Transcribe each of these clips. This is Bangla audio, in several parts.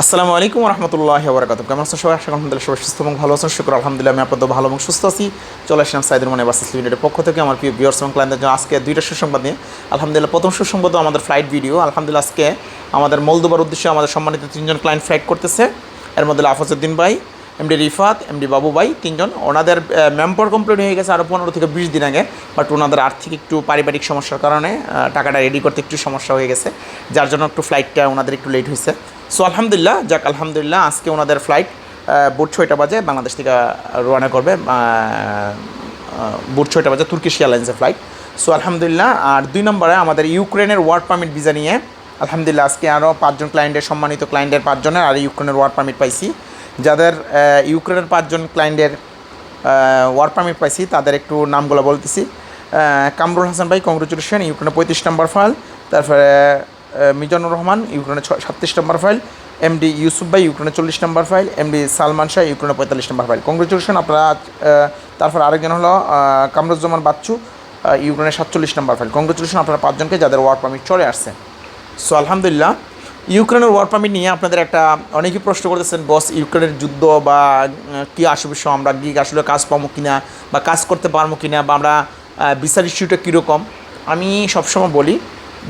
আসসালামু আলাইকুম রহমতুল্লাহ বরকাত কেমন আছেন সবাই? আশা আলহামদুলিল্লাহ সবাই সুস্থ এবং ভালো আছেন। শুক্র আলহামদুলিল্লাহ, আমি আপনাদের ভালো এবং সুস্থ আছি। চলে আসলাম সাইদুর মানে বাসেস লিমিটেডের পক্ষ থেকে আমার প্রিয় বিয়ার্স এবং ক্লায়েন্টদের জন্য আজকে দুইটা সুসংবাদ নিয়ে। আলহামদুলিল্লাহ, প্রথম সুসংবাদ আমাদের ফ্লাইট ভিডিও আলহামদুলিল্লাহ, আজকে আমাদের মলদোবার উদ্দেশ্যে আমাদের সম্মানিত তিনজন ক্লায়েন্ট ফ্লাইট করতেছে। এর মধ্যে আফাজুদ্দিন ভাই এমডি রিফাত এমডি বাবু ভাই তিনজন। ওনাদের মেম্বার কমপ্লিট হয়ে গেছে আরও পনেরো থেকে বিশ দিন আগে বাট ওনাদের আর্থিক একটু পারিবারিক সমস্যার কারণে টাকাটা রেডি করতে একটু সমস্যা হয়ে গেছে, যার জন্য একটু ফ্লাইটটা ওনাদের একটু লেট হয়েছে। সো আলহামদুলিল্লাহ, যাক, আলহামদুলিল্লাহ, আজকে ওনাদের ফ্লাইট ভোর ছয়টা বাজে বাংলাদেশ থেকে রওনা করবে ভোর ছয়টা বাজে তুর্কিশ এয়ারলাইন্সের ফ্লাইট সো আলহামদুলিল্লাহ, আর দুই নম্বরে আমাদের ইউক্রেনের ওয়ার্ক পারমিট ভিসা নিয়ে, আলহামদুলিল্লাহ, আজকে আরও পাঁচজন ক্লায়েন্টের সম্মানিত ক্লায়েন্টের পাঁচজনের, আর ইউক্রেনের ওয়ার্ক পারমিট পাইছি। যাদের ইউক্রেনের পাঁচজন ক্লায়েন্টের ওয়ার্ক পারমিট পাইছি, তাদের একটু নামগুলো বলতেছি। কামরুল হাসান ভাই কংগ্রেচুলেশন ইউক্রেনের পঁয়ত্রিশ নম্বর ফাইল তারপরে মিজানুর রহমান, ইউক্রেনের সাতত্রিশ নম্বর ফাইল এমডি ইউসুফ ভাই, ইউক্রেনের চল্লিশ নম্বর ফাইল এমডি সালমান শাহ, ইউক্রেনের পঁয়তাল্লিশ নম্বর ফাইল কংগ্রেচুলেশন আপনারা তারপর আরেকজন হলো কামরুজ্জামান বাচ্চু ইউক্রেনের সাতচল্লিশ নম্বর ফাইল কংগ্রেচুলেশন আপনারা পাঁচজনকে যাদের ওয়ার্ক পারমিট চলে আসছে। সো আলহামদুলিল্লাহ ইউক্রেনের ওয়ার পারমিট নিয়ে আপনাদের একটা অনেকেই প্রশ্ন করতেছেন, বস, ইউক্রেনের যুদ্ধ বা কী আসবে আমরা গিয়ে আসলে কাজ পাবো কি না বা কাজ করতে পারব কি না বা আমরা বিচার ইস্যুটা কীরকম? আমি সবসময় বলি,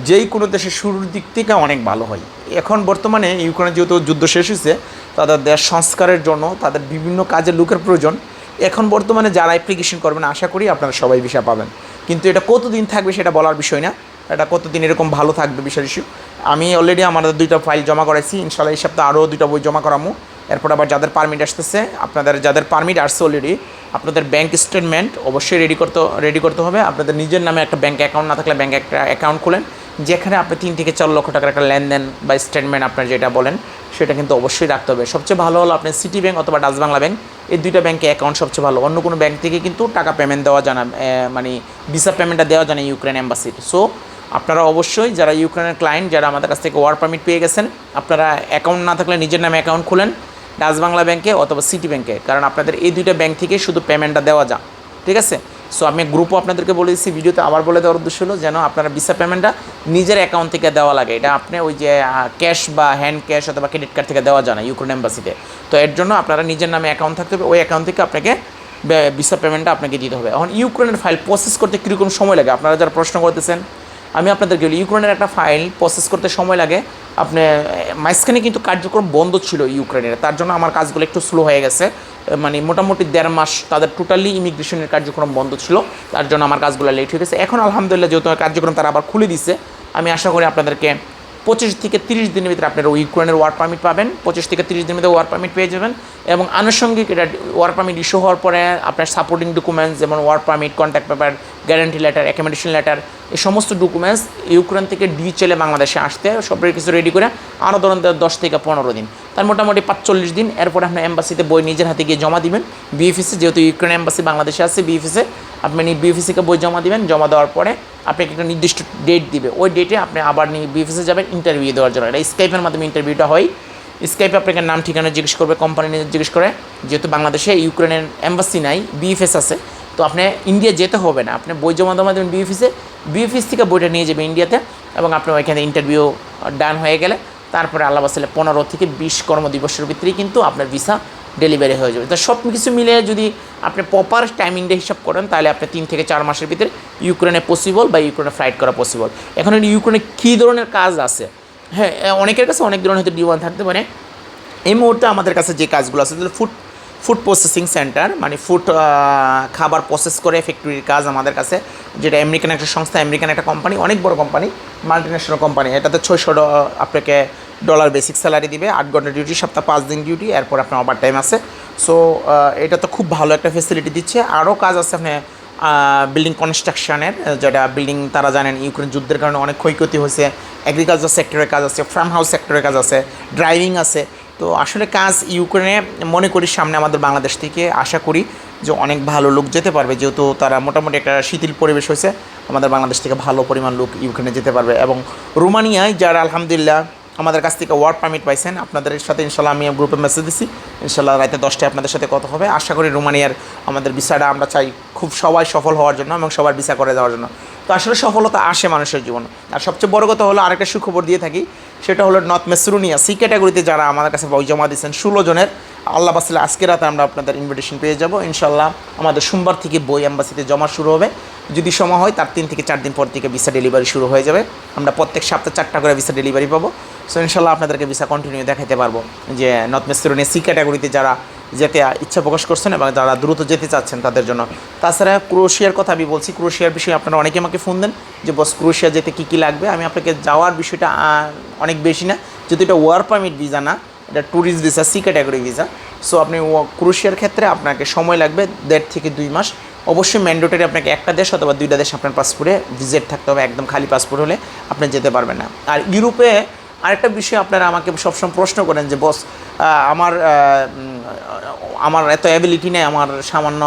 যেই কোনো দেশের শুরুর দিক থেকে অনেক ভালো হয়। এখন বর্তমানে ইউক্রেনের যেহেতু যুদ্ধ শেষ হয়েছে, তাদের দেশ সংস্কারের জন্য তাদের বিভিন্ন কাজের লোকের প্রয়োজন। এখন বর্তমানে যারা অ্যাপ্লিকেশন করবেন, আশা করি আপনারা সবাই ভিসা পাবেন। কিন্তু এটা কতদিন থাকবে সেটা বলার বিষয় না। এটা কতদিন এরকম ভালো থাকবে বিষয় ইস্যু আমি অলরেডি আমাদের দুইটা ফাইল জমা করাইছি ইনশাল্লাহ এই সপ্তাহে আরও দুইটা বই জমা করামু। এরপর আবার যাদের পারমিট আসতেছে, আপনাদের যাদের পারমিট আসছে অলরেডি আপনাদের ব্যাংক স্টেটমেন্ট অবশ্যই রেডি করতে রেডি করতে হবে। আপনাদের নিজের নামে একটা ব্যাংক অ্যাকাউন্ট না থাকলে ব্যাংক একটা অ্যাকাউন্ট খুলেন, যেখানে আপনি তিন থেকে চার লক্ষ টাকার একটা লেনদেন বা স্টেটমেন্ট আপনার যেটা বলেন, সেটা কিন্তু অবশ্যই রাখতে হবে। সবচেয়ে ভালো হলো আপনি সিটি ব্যাংক অথবা ডাচ বাংলা ব্যাংক এই দুইটা ব্যাংকে অ্যাকাউন্ট সবচেয়ে ভালো। অন্য কোনো ব্যাংক থেকে কিন্তু টাকা পেমেন্ট দেওয়া জানা মানে ভিসা পেমেন্টটা দেওয়া জানে ইউক্রেন অ্যাম্বাসির সো আপনারা অবশ্যই যারা ইউক্রেনের ক্লায়েন্ট যারা আমাদের কাছ থেকে ওয়ার পারমিট পেয়ে গেছেন, আপনারা অ্যাকাউন্ট না থাকলে নিজের নামে অ্যাকাউন্ট খুলেন ডাচ বাংলা ব্যাংকে অথবা সিটি ব্যাংকে কারণ আপনাদের এই দুইটা ব্যাংক থেকে শুধু পেমেন্টটা দেওয়া যা ঠিক আছে? সো আমি গ্রুপও আপনাদেরকে বলে দিচ্ছি ভিডিওতে আবার বলে দেওয়ার উদ্দেশ্য হলো যেন আপনারা ভিসা পেমেন্টটা নিজের অ্যাকাউন্ট থেকে দেওয়া লাগে। এটা আপনি ওই যে ক্যাশ বা হ্যান্ড ক্যাশ অথবা ক্রেডিট কার্ড থেকে দেওয়া যায় না ইউক্রেন এম্বাসিতে তো এর জন্য আপনারা নিজের নামে অ্যাকাউন্ট থাকতে হবে, ওই অ্যাকাউন্ট থেকে আপনাকে ভিসা পেমেন্টটা আপনাকে দিতে হবে। এখন ইউক্রেনের ফাইল প্রসেস করতে কীরকম সময় লাগে? আপনারা যারা প্রশ্ন করতেছেন আমি আপনাদেরকে বলি ইউক্রেনের একটা ফাইল প্রসেস করতে সময় লাগে। আপনি, মাঝখানে কিন্তু কার্যক্রম বন্ধ ছিল ইউক্রেনের, তার জন্য আমার কাজগুলো একটু স্লো হয়ে গেছে। মানে মোটামুটি দেড় মাস তাদের টোটালি ইমিগ্রেশনের কার্যক্রম বন্ধ ছিল, তার জন্য আমার কাজগুলো লেট হয়ে গেছে। এখন আলহামদুলিল্লাহ যেহেতু কার্যক্রম তারা আবার খুলে দিছে, আমি আশা করি আপনাদেরকে পঁচিশ থেকে তিরিশ দিনের ভিতরে আপনারা ইউক্রেনের ওয়ার পারমিট পাবেন। পঁচিশ থেকে তিরিশ দিনের ভিতরে ওয়ার পারমিট পেয়ে যাবেন এবং আনুষঙ্গিক এটা ওয়ার পারমিট ইস্যু হওয়ার পরে আপনার সাপোর্টিং ডকুমেন্টস যেমন work permit contact paper guarantee letter accommodation letter এই সমস্ত ডকুমেন্টস ইউক্রেন থেকে ডিএচএলে বাংলাদেশে আসতে সব কিছু রেডি করে আরও ধরুন দশ থেকে পনেরো দিন। তার মোটামুটি পাঁচচল্লিশ দিন। এরপরে আপনার এম্বাসিতে বই নিজের হাতে গিয়ে জমা দিবেন। বিএফএসে যেহেতু ইউক্রেন এম্বাসি বাংলাদেশে আছে বিএফএসে আপনি বিএফএসিকে বই জমা দিবেন। জমা দেওয়ার পরে আপনাকে একটা নির্দিষ্ট ডেট দিবে। ওই ডেটে আপনি আবার নিয়ে বিএফএসে যাবেন ইন্টারভিউ দেওয়ার জন্য। এটা স্কাইপের মাধ্যমে ইন্টারভিউটা হয়। স্কাইপে আপনাকে নাম, ঠিকানা জিজ্ঞেস করবে কোম্পানি জিজ্ঞেস করে। যেহেতু বাংলাদেশে ইউক্রেনের এম্বাসি নাই বিএফএস আছে। তো আপনি ইন্ডিয়া যেতে হবে না। আপনি বই জমা জমা দেবেন বিএফএসে বিএফএস থেকে বইটা নিয়ে যাবে ইন্ডিয়াতে এবং আপনি ওইখানে ইন্টারভিউ ডান হয়ে গেলে তারপরে আল্লাহ বাসলে পনেরো থেকে বিশ কর্মদিবসের ভিতরেই কিন্তু আপনার ভিসা ডেলিভারি হয়ে যাবে। তো সব কিছু মিলে যদি আপনি প্রপার টাইমিংটা হিসাব করেন, তাহলে আপনি তিন থেকে চার মাসের ভিতরে ইউক্রেনে পসিবল বা ইউক্রেনে ফ্লাইট করা পসিবল এখন ইউক্রেনে কী ধরনের কাজ আছে? হ্যাঁ অনেকের কাছে অনেক ধরনের হয়তো ডিমান্ড থাকতে পারে। এই মুহূর্তে আমাদের কাছে যে কাজগুলো আছে ফুড ফুড প্রসেসিং সেন্টার মানে ফুড খাবার প্রসেস করে ফ্যাক্টরির কাজ আমাদের কাছে, যেটা আমেরিকান একটা সংস্থা আমেরিকান একটা কোম্পানি অনেক বড় কোম্পানি মাল্টিন্যাশনাল কোম্পানি এটাতে ছয়শো আপনাকে ডলার বেসিক স্যালারি দিবে, আট ঘণ্টা ডিউটি সপ্তাহ পাঁচ দিন ডিউটি এরপর আপনার ওভার টাইম আছে সো এটা তো খুব ভালো একটা ফেসিলিটি দিচ্ছে। আরও কাজ আছে আপনি বিল্ডিং কনস্ট্রাকশনের যেটা বিল্ডিং তারা জানেন ইউক্রেন যুদ্ধের কারণে অনেক ক্ষয়ক্ষতি হয়েছে। এগ্রিকালচার সেক্টরের কাজ আছে ফার্ম হাউস সেক্টরের কাজ আছে ড্রাইভিং আছে। তো আসলে কাজ ইউক্রেনে মনে করি সামনে আমাদের বাংলাদেশ থেকে আশা করি যে অনেক ভালো লোক যেতে পারবে, যেহেতু তারা মোটামুটি একটা শিথিল পরিবেশ হয়েছে। আমাদের বাংলাদেশ থেকে ভালো পরিমাণ লোক ইউক্রেনে যেতে পারবে এবং রোমানিয়ায় যারা আলহামদুলিল্লাহ আমাদের কাছ থেকে ওয়ার্ক পারমিট পাইছেন, আপনাদের সাথে ইনশাল্লাহ আমি গ্রুপে মেসেজ দিছি। ইনশাল্লাহ রাতে দশটায় আপনাদের সাথে কথা হবে। আশা করি রোমানিয়ার আমাদের ভিসাটা আমরা চাই খুব সবাই সফল হওয়ার জন্য এবং সবার ভিসা করে দেওয়ার জন্য। তো আসলে সফলতা আসে মানুষের জীবন। আর সবচেয়ে বড় কথা হলো আরেকটা সুখবর দিয়ে থাকি সেটা হলো নর্থ মেসরুনিয়া সি ক্যাটাগরিতে যারা আমাদের কাছে বই জমা দিয়েছেন, ষোলো জনের। আল্লাহ বাসলে আজকে রাতে আমরা আপনাদের ইনভিটেশন পেয়ে যাব। ইনশাল্লাহ আমাদের সোমবার থেকে বই অ্যাম্বাসিতে জমা শুরু হবে। যদি সময় হয়, তার তিন থেকে চার দিন পর থেকে ভিসা ডেলিভারি শুরু হয়ে যাবে। আমরা প্রত্যেক সপ্তাহে চারটা করে ভিসা ডেলিভারি পাবো। সো ইনশাল্লাহ আপনাদেরকে ভিসা কন্টিনিউ দেখাতে পারব যে নর্থ মেসরুনিয়া সি ক্যাটাগরিতে যারা যেতে ইচ্ছা প্রকাশ করছেন এবং যারা দ্রুত যেতে চাচ্ছেন তাদের জন্য। তাছাড়া ক্রোশিয়ার কথা আমি বলছি ক্রোশিয়ার বিষয়ে আপনারা অনেকে আমাকে ফোন দেন যে, বস ক্রোশিয়া যেতে কী কী লাগবে? আমি আপনাকে যাওয়ার বিষয়টা অনেক বেশি না। যদি এটা ওয়ার পারমিট ভিসা না, এটা tourist visa, C category visa. So আপনি ক্রোশিয়ার ক্ষেত্রে আপনাকে সময় লাগবে দেড় থেকে দুই মাস। অবশ্যই ম্যান্ডেটরি আপনাকে একটা দেশ অথবা দুইটা দেশ আপনার পাসপোর্টে ভিজিট থাকতে হবে, একদম খালি পাসপোর্ট হলে আপনি যেতে পারবেন না। আর ইউরোপে আরেকটা বিষয় আপনারা আমাকে সবসময় প্রশ্ন করেন যে, বস আমার আমার এত অ্যাবিলিটি নেই, আমার সামান্য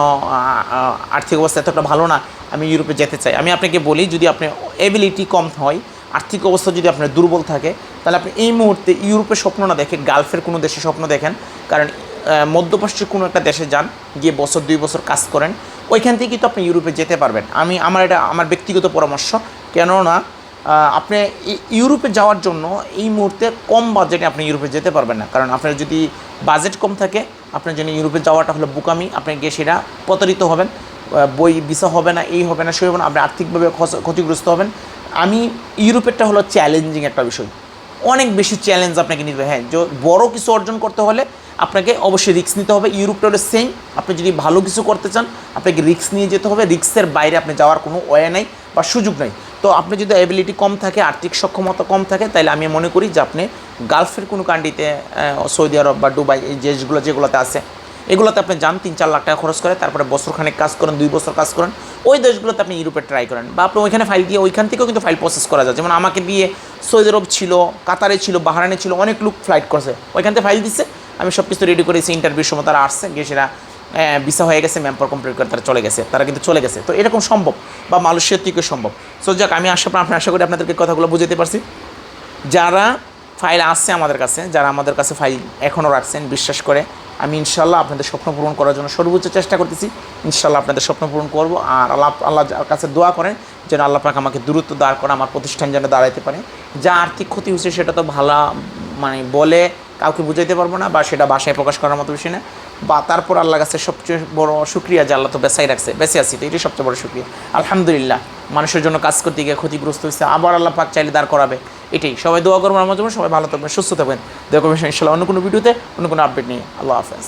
আর্থিক অবস্থা এতটা ভালো না, আমি ইউরোপে যেতে চাই। আমি আপনাকে বলি, যদি আপনি অ্যাবিলিটি কম হয়, আর্থিক অবস্থা যদি আপনার দুর্বল থাকে, তাহলে আপনি এই মুহূর্তে ইউরোপের স্বপ্ন না দেখে গালফের কোনো দেশে স্বপ্ন দেখেন। কারণ মধ্যপ্রাচ্যের কোনো একটা দেশে যান, গিয়ে বছর, দুই বছর কাজ করেন, ওইখান থেকেই তো আপনি ইউরোপে যেতে পারবেন। আমি, আমার এটা, আমার ব্যক্তিগত পরামর্শ। কেননা আপনি ইউরোপে যাওয়ার জন্য এই মুহূর্তে কম বাজেটে আপনি ইউরোপে যেতে পারবেন না। কারণ আপনার যদি বাজেট কম থাকে আপনার জন্য ইউরোপে যাওয়াটা হলো বুকামি, আপনি গিয়ে সেটা প্রতারিত হবেন বই, ভিসা হবে না, এই হবে না, সেই হবে না, আপনি আর্থিকভাবে ক্ষতিগ্রস্ত হবেন। আমি ইউরোপেরটা হলো চ্যালেঞ্জিং একটা বিষয়। অনেক বেশি চ্যালেঞ্জ আপনাকে নিতে হ্যাঁ বড় কিছু অর্জন করতে হলে আপনাকে অবশ্যই রিস্ক নিতে হবে। ইউরোপটা হলো সেম আপনি যদি ভালো কিছু করতে চান, আপনাকে রিস্ক নিয়ে যেতে হবে। রিস্কের বাইরে আপনি যাওয়ার কোনো ওয়ে নাই বা সুযোগ নাই। তো আপনি যদি অ্যাবিলিটি কম থাকে, আর্থিক সক্ষমতা কম থাকে তাহলে আমি মনে করি যে আপনি গালফের কোনো কান্ট্রিতে সৌদি আরব বা দুবাই, এই দেশগুলো যেগুলোতে আছে, এগুলোতে আপনি যান, তিন চার লাখ টাকা খরচ করে, তারপরে বছরখানেক কাজ করেন, দুই বছর কাজ করেন, ওই দেশগুলোতে আপনি ইউরোপে ট্রাই করেন বা আপনি ওইখানে ফাইল দিয়ে ওইখান থেকেও কিন্তু ফাইল প্রসেস করা যায়। যেমন আমাকে দিয়ে সৌদি আরব ছিল, কাতারে ছিল বাহারানে ছিল, অনেক লোক ফ্লাইট করছে, ওইখান থেকে ফাইল দিচ্ছে আমি সব কিছু রেডি করেছি ইন্টারভিউর সময় তারা আসছে, গিয়ে সেটা ভিসা হয়ে গেছে ম্যাম্পার কমপ্লিট করে তারা চলে গেছে। তারা কিন্তু চলে গেছে। তো এরকম সম্ভব বা মালয়েশিয়ার থেকেও সম্ভব। সো যাক, আমি আশা আপনার আশা করি আপনাদেরকে কথাগুলো বুঝাতে পারছি। যারা ফাইল আসছে আমাদের কাছে, যারা আমাদের কাছে ফাইল এখনও রাখছেন, বিশ্বাস করে, আমি ইনশাল্লাহ আপনাদের স্বপ্ন পূরণ করার জন্য সর্বোচ্চ চেষ্টা করতেছি। ইনশাল্লাহ আপনাদের স্বপ্ন পূরণ করব আর আল্লাহ আল্লাহ কাছে দোয়া করেন, যেন আল্লাহ পাক আমাকে দূরত্ব দাঁড় করে আমার প্রতিষ্ঠান যেন দাঁড়াইতে পারে। যা আর্থিক ক্ষতি হচ্ছে, সেটা তো ভালো মানে বলে কাউকে বুঝাইতে পারব না বা সেটা বাসায় প্রকাশ করার মতো বিষয় না। বা তারপর আল্লাহ কাছে সবচেয়ে বড় সুক্রিয়া যে আল্লাহ তো বেসাই রাখছে, বেঁচে আছি তো এটি সবচেয়ে বড় সুক্রিয়া আলহামদুলিল্লাহ, মানুষের জন্য কাজ করতে গিয়ে ক্ষতিগ্রস্ত হয়েছে, আবার আল্লাহ পাক চাইলে দাঁড় করাবে। এটাই, সবাই দোয়া করবেন আমার জন্য সবাই ভালো থাকবেন, সুস্থ থাকবেন। দোয়া করবেন ইনশাল্লাহ অন্য কোনো ভিডিওতে, অন্য কোনো আপডেট নেই আল্লাহ হাফেজ।